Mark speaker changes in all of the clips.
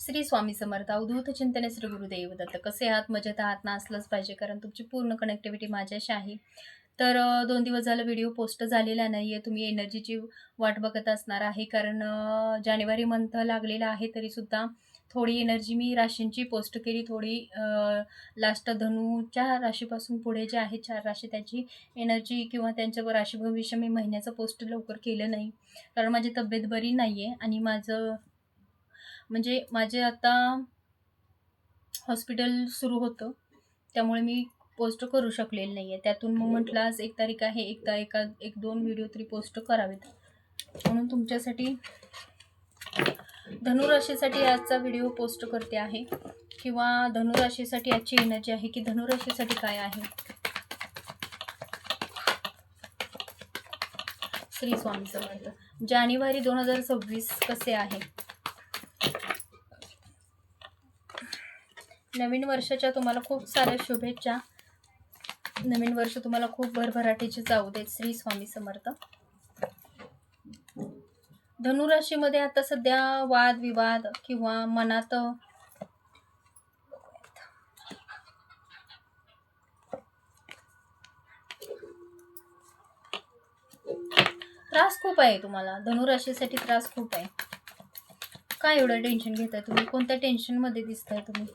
Speaker 1: श्री स्वामी समर्थ अवधूत चिंतने श्री गुरुदेव दत्त. कसे आहात? मजेत आहात? ना असलंच पाहिजे कारण तुमची पूर्ण कनेक्टिव्हिटी माझ्याशी आहे. तर दोन दिवस झालं व्हिडिओ पोस्ट झालेला नाही आहे तुम्ही एनर्जीची वाट बघत असणार आहे कारण जानेवारी मंथ लागलेला आहे तरीसुद्धा थोडी एनर्जी मी राशींची पोस्ट केली. थोडी लास्ट धनुच्या राशीपासून पुढे जे आहे चार राशी त्याची एनर्जी किंवा त्यांचं राशी भविष्य मी महिन्याचं पोस्ट लवकर केलं नाही. कारण माझी तब्येत बरी नाही आहे आणि माझं म्हणजे माझे आता हॉस्पिटल सुरू होतं. त्यामुळे मी पोस्ट करू शकलेली नाही आहे त्यातून मग म्हटलं आज एक तारीख आहे एक ता एका एक दोन व्हिडिओ तरी पोस्ट करावेत. म्हणून तुमच्यासाठी धनुराशीसाठी आजचा व्हिडिओ पोस्ट करते आहे. किंवा धनुराशीसाठी आजची एनर्जी आहे की धनुराशीसाठी काय आहे? श्री स्वामी समर्थ जानेवारी दोन हजार सव्वीस कसे आहे? नवीन वर्षाच्या तुम्हाला खूप साऱ्या शुभेच्छा. नवीन वर्ष तुम्हाला खूप भरभराटीचे जाऊ देत श्री स्वामी समर्थ. धनुराशीमध्ये आता सध्या वाद विवाद किंवा मनात त्रास खूप आहे तुम्हाला. धनुराशीसाठी त्रास खूप आहे. काय एवढं टेन्शन घेताय तुम्ही? कोणत्या टेन्शनमध्ये दिसताय तुम्ही?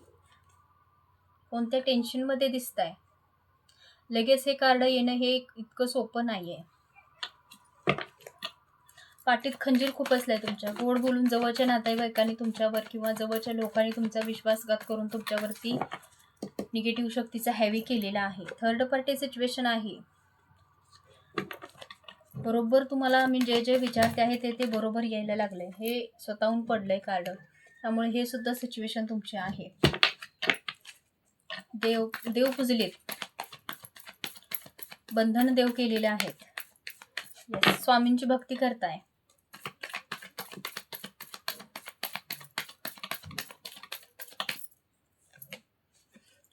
Speaker 1: कोणत्या टेन्शनमध्ये दिसत आहे लगेच हे कार्ड येणं हे इतकं सोपं नाही आहे पाठीत खंजीर खूप असलाय तुमच्या. गोड बोलून जवळच्या नातेवाईकांनी तुमच्यावर किंवा जवळच्या लोकांनी तुमचा विश्वासघात करून तुमच्यावरती निगेटिव्ह शक्तीचा हॅवी केलेला आहे. थर्ड पार्टी सिच्युएशन आहे. बरोबर तुम्हाला मी जे जे विचारते आहे ते ते बरोबर यायला लागले हे स्वतःहून पडलंय कार्ड. त्यामुळे हे सुद्धा सिच्युएशन तुमचे आहे. देव देव पुजलेत. बंधन देव केलेले आहेत. स्वामींची भक्ती करताय.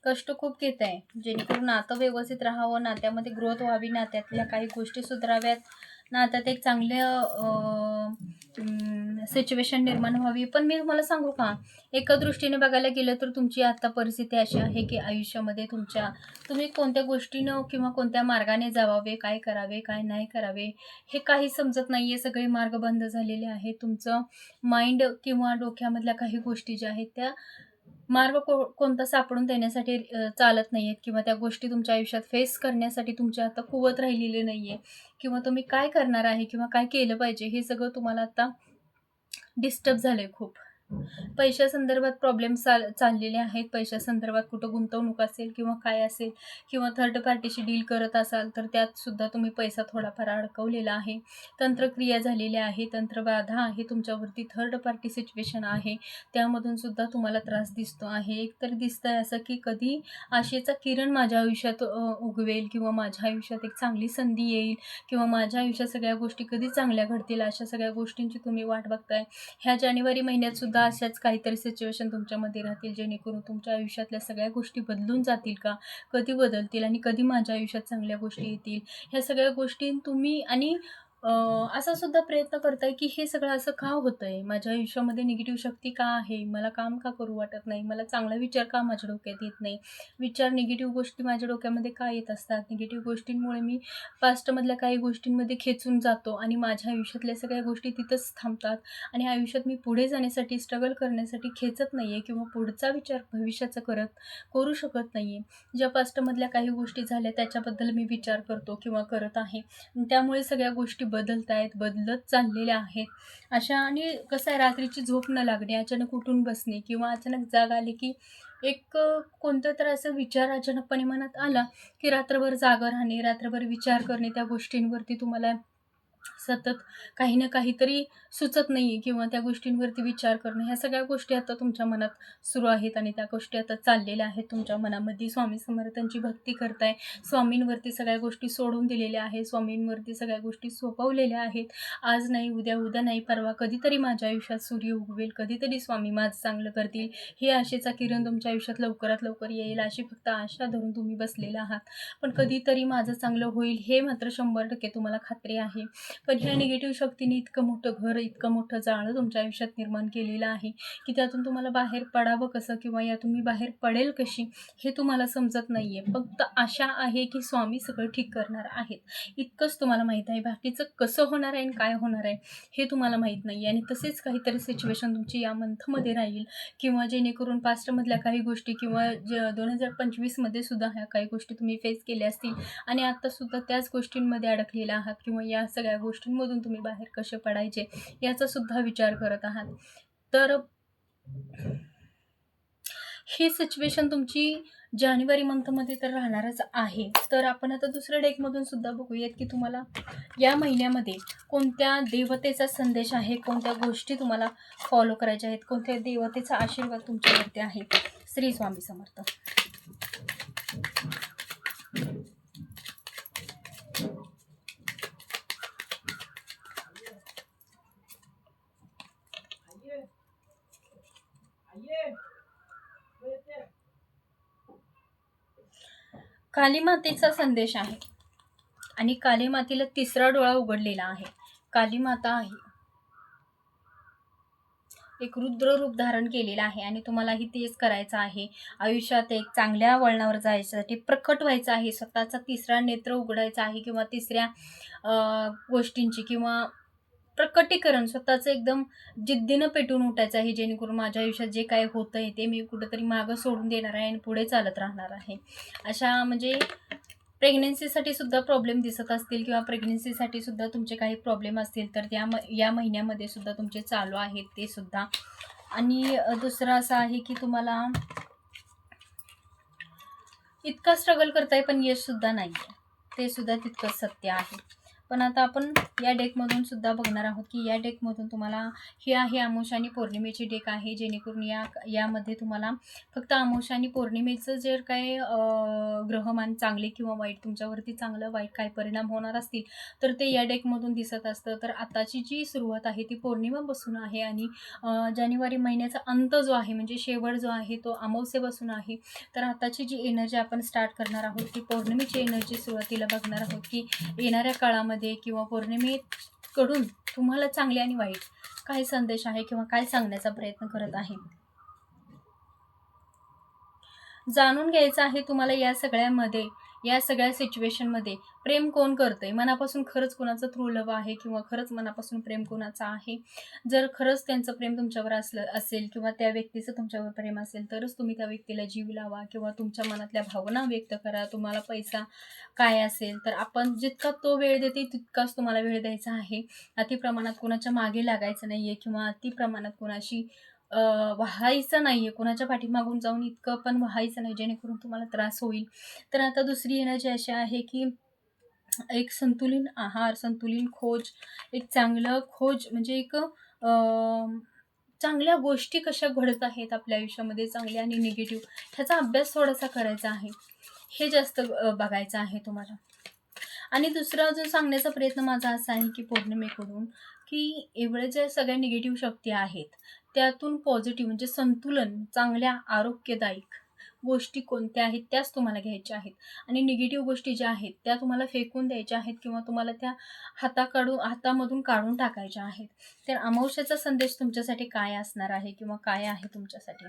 Speaker 1: कष्ट खूप घेत आहे जेणेकरून नातं व्यवस्थित राहावं नात्यामध्ये ग्रोथ व्हावी नात्यातल्या काही गोष्टी सुधाराव्यात. नात्यात एक चांगलं सिच्युएशन निर्माण व्हावी. पण मी तुम्हाला सांगू का? एका दृष्टीने बघायला गेलं तर तुमची आता परिस्थिती अशी आहे की आयुष्यामध्ये तुमच्या तुम्ही कोणत्या गोष्टीनं किंवा कोणत्या मार्गाने जावावे काय करावे काय नाही करावे हे काही समजत नाही आहे सगळे मार्ग बंद झालेले आहेत. तुमचं माइंड किंवा डोक्यामधल्या काही गोष्टी ज्या आहेत त्या मार्ग को कोणता सापडून देण्यासाठी चालत नाही आहेत किंवा त्या गोष्टी तुमच्या आयुष्यात फेस करण्यासाठी तुमच्या आता कुवत राहिलेली नाही आहे किंवा तुम्ही काय करणार आहे किंवा काय केलं पाहिजे हे सगळं तुम्हाला आता डिस्टर्ब झालं आहे खूप. पैशासंदर्भात प्रॉब्लेम चाल चाललेले आहेत. पैशासंदर्भात कुठं गुंतवणूक असेल किंवा काय असेल किंवा थर्ड पार्टीशी डील करत असाल तर त्यात सुद्धा तुम्ही पैसा थोडाफार अडकवलेला आहे. तंत्रक्रिया झालेल्या आहे. तंत्रबाधा आहे. तुमच्यावरती थर्ड पार्टी सिच्युएशन आहे. त्यामधून सुद्धा तुम्हाला त्रास दिसतो आहे. एकतर दिसतं आहे असं की कधी आशेचा किरण माझ्या आयुष्यात उगवेल किंवा माझ्या आयुष्यात एक चांगली संधी येईल किंवा माझ्या आयुष्यात सगळ्या गोष्टी कधी चांगल्या घडतील अशा सगळ्या गोष्टींची तुम्ही वाट बघताय. ह्या जानेवारी महिन्यात सुद्धा अशाच काहीतरी सिच्युएशन तुमच्यामध्ये राहतील जेणेकरून तुमच्या आयुष्यातल्या सगळ्या गोष्टी बदलून जातील का? कधी बदलतील आणि कधी माझ्या आयुष्यात चांगल्या गोष्टी येतील? ह्या सगळ्या गोष्टी तुम्ही आणि अं, असा सुद्धा प्रयत्न करताय की हे सगळं असं का होतं आहे माझ्या आयुष्यामध्ये निगेटिव्ह शक्ती का आहे? मला काम का करू वाटत नाही? मला चांगला विचार का माझ्या डोक्यात येत नाही? विचार निगेटिव्ह गोष्टी माझ्या डोक्यामध्ये का येत असतात? निगेटिव्ह गोष्टींमुळे मी पास्टमधल्या काही गोष्टींमध्ये खेचून जातो आणि माझ्या आयुष्यातल्या सगळ्या गोष्टी तिथंच थांबतात आणि आयुष्यात मी पुढे जाण्यासाठी स्ट्रगल करण्यासाठी खेचत नाही आहे किंवा पुढचा विचार भविष्याचा करत करू शकत नाही आहे ज्या पास्टमधल्या काही गोष्टी झाल्या त्याच्याबद्दल मी विचार करतो किंवा करत आहे. त्यामुळे सगळ्या गोष्टी बदलत आहेत बदलत चाललेल्या आहेत. अशा आणि कसं आहे रात्रीची झोप न लागणे अचानक उठून बसणे किंवा अचानक जाग आली की एक कोणतं कोणता तर असा विचार अचानकपणे मनात आला की रात्रभर जागं राहणे रात्रभर विचार करणे त्या गोष्टींवरती तुम्हाला सतत काही ना काहीतरी सुचत नाही आहे किंवा त्या गोष्टींवरती विचार करणं ह्या सगळ्या गोष्टी आता तुमच्या मनात सुरू आहेत आणि त्या गोष्टी आता चाललेल्या आहेत. तुमच्या मनामध्ये स्वामी समर्थांची भक्ती करताय. स्वामींवरती सगळ्या गोष्टी सोडून दिलेल्या आहेत. स्वामींवरती सगळ्या गोष्टी सोपवलेल्या आहेत. आज नाही उद्या उद्या नाही परवा कधीतरी माझ्या आयुष्यात सूर्य उगवेल. कधीतरी स्वामी माझं चांगलं करतील. हे आशेचा किरण तुमच्या आयुष्यात लवकरात लवकर येईल. अशी फक्त आशा धरून तुम्ही बसलेला आहात. पण कधीतरी माझं चांगलं होईल हे मात्र शंभर टक्के तुम्हाला खात्री आहे. पण ह्या निगेटिव्ह शक्तीने इतकं मोठं घर इतकं मोठं जाळं तुमच्या आयुष्यात निर्माण केलेलं आहे की त्यातून तुम्हाला बाहेर पडावं कसं किंवा यातून मी बाहेर पडेल कशी हे तुम्हाला समजत नाही आहे फक्त आशा आहे की स्वामी सगळं ठीक करणार आहेत. इतकंच तुम्हाला माहीत आहे बाकीचं कसं होणार आहे आणि काय होणार आहे हे तुम्हाला माहीत नाही आणि तसेच काहीतरी सिच्युएशन तुमची या मंथमध्ये राहील किंवा जेणेकरून पास्टमधल्या काही गोष्टी किंवा ज दोन हजार पंचवीसमध्ये सुद्धा ह्या काही गोष्टी तुम्ही फेस केल्या असतील आणि आत्तासुद्धा त्याच गोष्टींमध्ये अडकलेला आहात किंवा या सगळ्या गोष्टींमधून तुम्ही बाहेर कसे पडायचे याचा सुद्धा विचार करत आहात. तर ही सिच्युएशन तुमची जानेवारी मंथमध्ये तर राहणारच आहे. तर आपण आता दुसऱ्या डेकमधून सुद्धा बघूयात की तुम्हाला या महिन्यामध्ये कोणत्या देवतेचा संदेश आहे कोणत्या गोष्टी तुम्हाला फॉलो करायच्या आहेत कोणत्या देवतेचा आशीर्वाद तुमच्यावरती आहे. श्री स्वामी समर्थ. काली मातेचा संदेश आहे. आणि काली मातेला तिसरा डोळा उघडलेला आहे. काली माता आहे. एक रुद्र रूप धारण केलेलं आहे आणि तुम्हालाही तेच करायचं आहे. आयुष्यात एक चांगल्या वळणावर जायच्यासाठी प्रकट व्हायचं आहे. स्वतःचा तिसरा नेत्र उघडायचा आहे किंवा तिसऱ्या गोष्टींची किंवा प्रकटीकरण स्वतःचं एकदम जिद्दीनं पेटून उठायचं आहे जेणेकरून माझ्या आयुष्यात जे काय होतं आहे ते मी कुठंतरी मागं सोडून देणार आहे आणि पुढे चालत राहणार आहे. अशा म्हणजे प्रेग्नेन्सीसाठी सुद्धा प्रॉब्लेम दिसत असतील किंवा प्रेग्नेन्सीसाठी सुद्धा तुमचे काही प्रॉब्लेम असतील तर त्या म या महिन्यामध्ये सुद्धा तुमचे चालू आहेत ते सुद्धा. आणि दुसरं असं आहे की तुम्हाला इतका स्ट्रगल करताय पण यशसुद्धा नाही आहे ते सुद्धा तितकंच सत्य आहे. पण आता आपण या डेकमधून सुद्धा बघणार आहोत की या डेकमधून तुम्हाला ही आहे आमोश आणि पौर्णिमेची डेक आहे जेणेकरून या यामध्ये तुम्हाला फक्त आमोश आणि पौर्णिमेचं जर काय ग्रहमान चांगले किंवा वाईट तुमच्यावरती चांगलं वाईट काय परिणाम होणार असतील तर ते या डेकमधून दिसत असतं. तर आताची जी सुरुवात आहे ती पौर्णिमापासून आहे आणि जानेवारी महिन्याचा अंत जो आहे म्हणजे शेवट जो आहे तो अमावस्येपासून आहे. तर आताची जी एनर्जी आपण स्टार्ट करणार आहोत ती पौर्णिमेची एनर्जी सुरुवातीला बघणार आहोत की येणाऱ्या काळामध्ये किंवा पौर्णिमेकडून तुम्हाला चांगले आणि वाईट काय संदेश आहे किंवा काय सांगण्याचा प्रयत्न करत आहे? जाणून घ्यायचं आहे तुम्हाला या सगळ्यामध्ये या सगळ्या सिच्युएशनमध्ये प्रेम कोण करतंय? मनापासून खरंच कोणाचं थ्रू लव आहे किंवा खरंच मनापासून प्रेम कोणाचं आहे? जर खरंच त्यांचं प्रेम तुमच्यावर असलं असेल किंवा त्या व्यक्तीचं तुमच्यावर प्रेम असेल तरच तुम्ही त्या व्यक्तीला जीव लावा किंवा तुमच्या मनातल्या भावना व्यक्त करा. तुम्हाला पैसा काय असेल तर आपण जितका तो वेळ देते तितकाच तुम्हाला वेळ द्यायचा आहे. अति प्रमाणात कोणाच्या मागे लागायचं नाही आहे किंवा अति प्रमाणात कोणाशी व्हायचं नाही आहे कोणाच्या पाठीमागून जाऊन इतकं पण व्हायचं नाही जेणेकरून तुम्हाला त्रास होईल. तर आता दुसरी एनर्जी अशी आहे की एक संतुलित आहार संतुलित खोज एक चांगलं खोज म्हणजे एक चांगल्या गोष्टी कशा घडत आहेत आपल्या आयुष्यामध्ये चांगल्या आणि निगेटिव्ह ह्याचा अभ्यास थोडासा करायचा आहे. हे जास्त बघायचं आहे तुम्हाला. आणि दुसरा अजून सांगण्याचा प्रयत्न माझा असा आहे की पौर्णिमेकडून की एवढ्या ज्या सगळ्या निगेटिव्ह शक्ती आहेत त्यातून पॉझिटिव्ह म्हणजे संतुलन चांगल्या आरोग्यदायक गोष्टी कोणत्या आहेत त्याच तुम्हाला घ्यायच्या आहेत. आणि निगेटिव्ह गोष्टी ज्या आहेत त्या तुम्हाला फेकून द्यायच्या आहेत किंवा तुम्हाला त्या हाताकडून हातामधून काढून टाकायच्या आहेत. तर अमावस्याचा संदेश तुमच्यासाठी काय असणार आहे किंवा काय आहे तुमच्यासाठी?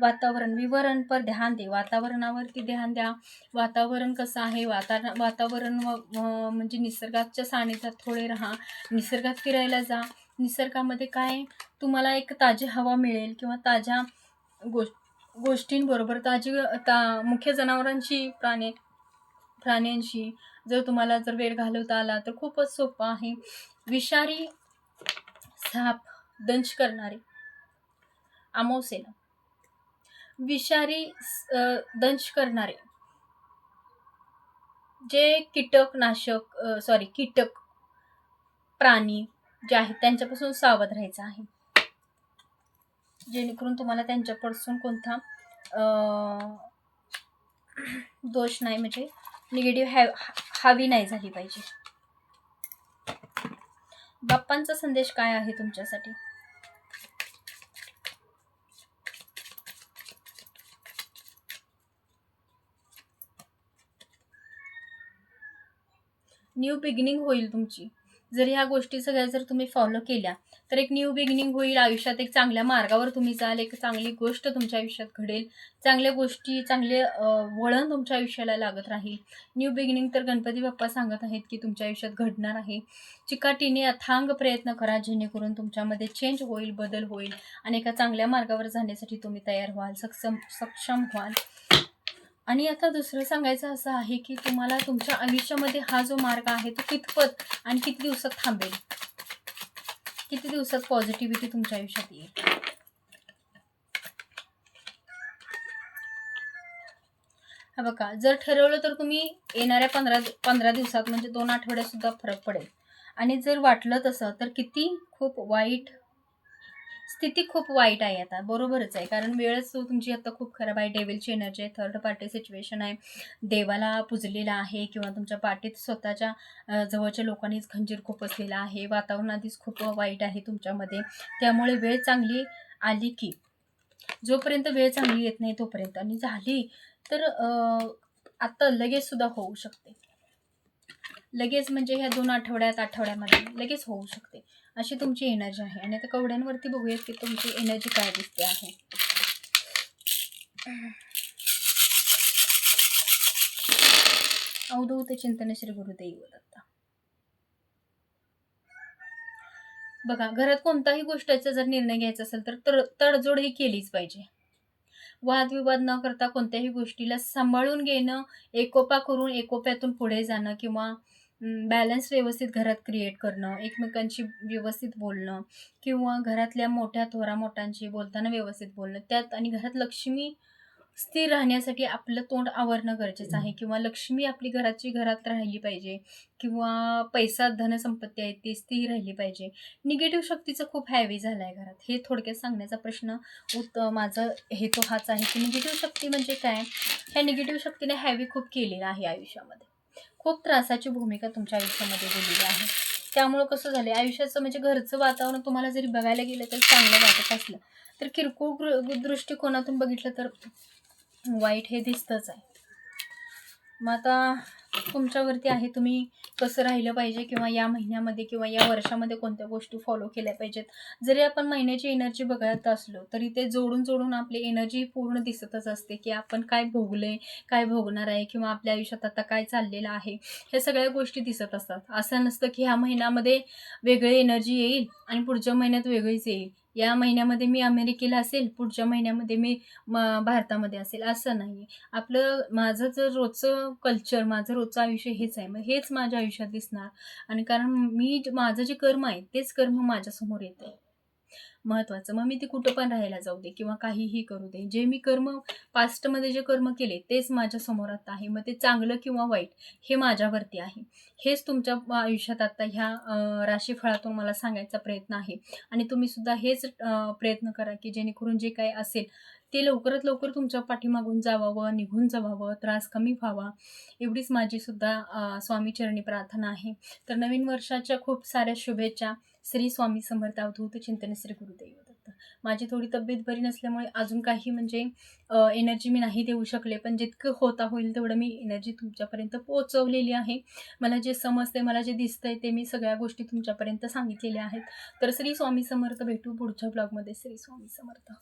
Speaker 1: वातावरण विवरण पर ध्यान दे. वातावरणावरती ध्यान द्या. वातावरण कसं आहे? वातावरण वातावरण व- म्हणजे निसर्गाच्या सानिध्यात थोडे राहा. निसर्गात फिरायला जा. निसर्गामध्ये काय तुम्हाला एक ताजी हवा मिळेल किंवा ताज्या गोष् गोष्टींबरोबर ताजी ता मुख्य जनावरांशी प्राणी प्राण्यांशी जर तुम्हाला जर वेळ घालवता आला तर खूपच सोपं आहे. विषारी साप दंश करणारे आमोसेला विषारी स- दंश करणारे जे कीटकनाशक सॉरी कीटक प्राणी जे आहेत त्यांच्यापासून सावध राहायचं आहे. जेणेकरून तुम्हाला त्यांच्यापासून कोणता दोष नाही म्हणजे निगेटिव्ह हॅव हवी नाही झाली पाहिजे. बाप्पांचा संदेश काय आहे तुमच्यासाठी? न्यू बिगिनिंग होईल तुमची. जर ह्या गोष्टी सगळ्या जर तुम्ही फॉलो केल्या तर एक न्यू बिगिनिंग होईल. आयुष्यात एक चांगल्या मार्गावर तुम्ही जाल. एक चांगली गोष्ट तुमच्या आयुष्यात घडेल. चांगल्या गोष्टी चांगले वळण तुमच्या आयुष्याला लागत राहील. न्यू बिगिनिंग तर गणपती बाप्पा सांगत आहेत की तुमच्या आयुष्यात घडणार आहे. चिकाटीने अथांग प्रयत्न करा जेणेकरून तुमच्यामध्ये चेंज होईल बदल होईल आणि एका चांगल्या मार्गावर जाण्यासाठी तुम्ही तयार व्हाल सक्षम सक्षम व्हाल. आणि आता दुसरं सांगायचं असं आहे की तुम्हाला तुमच्या आयुष्यामध्ये हा जो मार्ग आहे तो कितपत आणि किती दिवसात थांबेल? किती दिवसात पॉझिटिव्हिटी तुमच्या आयुष्यात येईल? हा बघा जर ठरवलं तर तुम्ही येणाऱ्या पंधरा पंधरा दिवसात म्हणजे दोन आठवड्यात सुद्धा फरक पडेल. आणि जर वाटलं तसं तर किती खूप वाईट स्थिती खूप वाईट आहे आता. बरोबरच आहे. कारण वेळच तुमची आता खूप खराब आहे. डेव्हिलची एनर्जी आहे. थर्ड पार्टी सिच्युएशन आहे. देवाला पुजलेला आहे किंवा तुमच्या पाठीत स्वतःच्या जवळच्या लोकांनीच खंजीर खूप असलेला आहे. वातावरण आधीच खूप वाईट आहे तुमच्यामध्ये. त्यामुळे वेळ चांगली आली की जोपर्यंत वेळ चांगली येत नाही तोपर्यंत. आणि झाली तर आत्ता आता लगेच सुद्धा होऊ शकते. लगेच म्हणजे ह्या दोन आठवड्यात आठवड्यामध्ये लगेच होऊ शकते. अशी तुमची एनर्जी आहे. आणि आता कवड्यांवरती बघूयात की तुमची एनर्जी काय दिसते आहे. अवधूत चिंतन श्री गुरुदेव दत्ता. बघा घरात कोणताही गोष्टीचा जर निर्णय घ्यायचा असेल तर तर तडजोड ही केलीच पाहिजे. वादविवाद न करता कोणत्याही गोष्टीला सांभाळून घेणं एकोपा करून एकोप्यातून पुढे जाणं किंवा बॅलन्स व्यवस्थित घरात क्रिएट करणं एकमेकांशी व्यवस्थित बोलणं किंवा घरातल्या मोठ्या थोरा मोठ्यांशी बोलताना व्यवस्थित बोलणं. त्यात आणि घरात लक्ष्मी स्थिर राहण्यासाठी आपलं तोंड आवरणं गरजेचं आहे किंवा लक्ष्मी आपली घराची घरात राहिली पाहिजे किंवा पैसा धनसंपत्ती आहे ती स्थिर राहिली पाहिजे. निगेटिव्ह शक्तीचं खूप हॅवी झालं आहे घरात. हे थोडक्यात सांगण्याचा प्रश्न उत माझा हेतू हाच आहे की निगेटिव्ह शक्ती म्हणजे काय? ह्या निगेटिव्ह शक्तीने हॅवी खूप केलेलं आहे आयुष्यामध्ये. खूप त्रासाची भूमिका तुमच्या आयुष्यामध्ये दिलेली आहे. त्यामुळं कसं झालं आयुष्याचं म्हणजे घरचं वातावरण तुम्हाला जरी बघायला गेलं तर चांगलं वाटत असलं तर किरकोळ दृष्टिकोनातून बघितलं तर वाईट हे दिसतंच आहे. मग आता तुमच्यावरती आहे तुम्ही कसं राहिलं पाहिजे किंवा या महिन्यामध्ये किंवा या वर्षामध्ये कोणत्या गोष्टी फॉलो केल्या पाहिजेत? जरी आपण महिन्याची एनर्जी बघत असलो तरी ते जोडून जोडून आपली एनर्जी पूर्ण दिसतच असते की आपण काय भोगले काय भोगणार आहे किंवा आपल्या आयुष्यात आता काय चाललेलं आहे ह्या सगळ्या गोष्टी दिसत असतात. असं नसतं की ह्या महिन्यामध्ये वेगळी एनर्जी येईल आणि पुढच्या महिन्यात वेगळीच येईल. या महिन्यामध्ये मी अमेरिकेला असेल पुढच्या महिन्यामध्ये मी म भारतामध्ये असेल असं नाही आपलं माझं जर रोजचं कल्चर माझं रोजचं आयुष्य हेच आहे. मग हेच माझ्या आयुष्यात दिसणार. आणि कारण मी माझं जे कर्म आहे तेच कर्म माझ्यासमोर येतं आहे महत्त्वाचं मग मी ते कुठं पण राहायला जाऊ दे किंवा काहीही करू दे. जे मी कर्म पास्टमध्ये जे कर्म केले तेच माझ्यासमोर आता आहे. मग ते चांगलं किंवा वाईट हे माझ्यावरती आहे. हेच तुमच्या आयुष्यात आता ह्या राशीफळातून मला सांगायचा प्रयत्न आहे. आणि तुम्ही सुद्धा हेच प्रयत्न करा की जेणेकरून जे काही असेल ते लवकरात लवकर तुमच्या पाठीमागून जावावं निघून जावावं त्रास कमी व्हावा एवढीच माझीसुद्धा स्वामीचरणी प्रार्थना आहे. तर नवीन वर्षाच्या खूप साऱ्या शुभेच्छा. श्री स्वामी समर्थ अवधूत चिंतन श्री गुरुदेव दत्त. माझी थोडी तब्येत बरी नसल्यामुळे अजून काही म्हणजे एनर्जी मी नाही देऊ शकले. पण जितकं होता होईल तेवढं मी एनर्जी तुमच्यापर्यंत पोहोचवलेली आहे. मला जे समजते मला जे दिसतंय ते मी सगळ्या गोष्टी तुमच्यापर्यंत सांगितलेल्या आहेत. तर श्री स्वामी समर्थ भेटू पुढच्या ब्लॉगमध्ये श्री स्वामी समर्थ.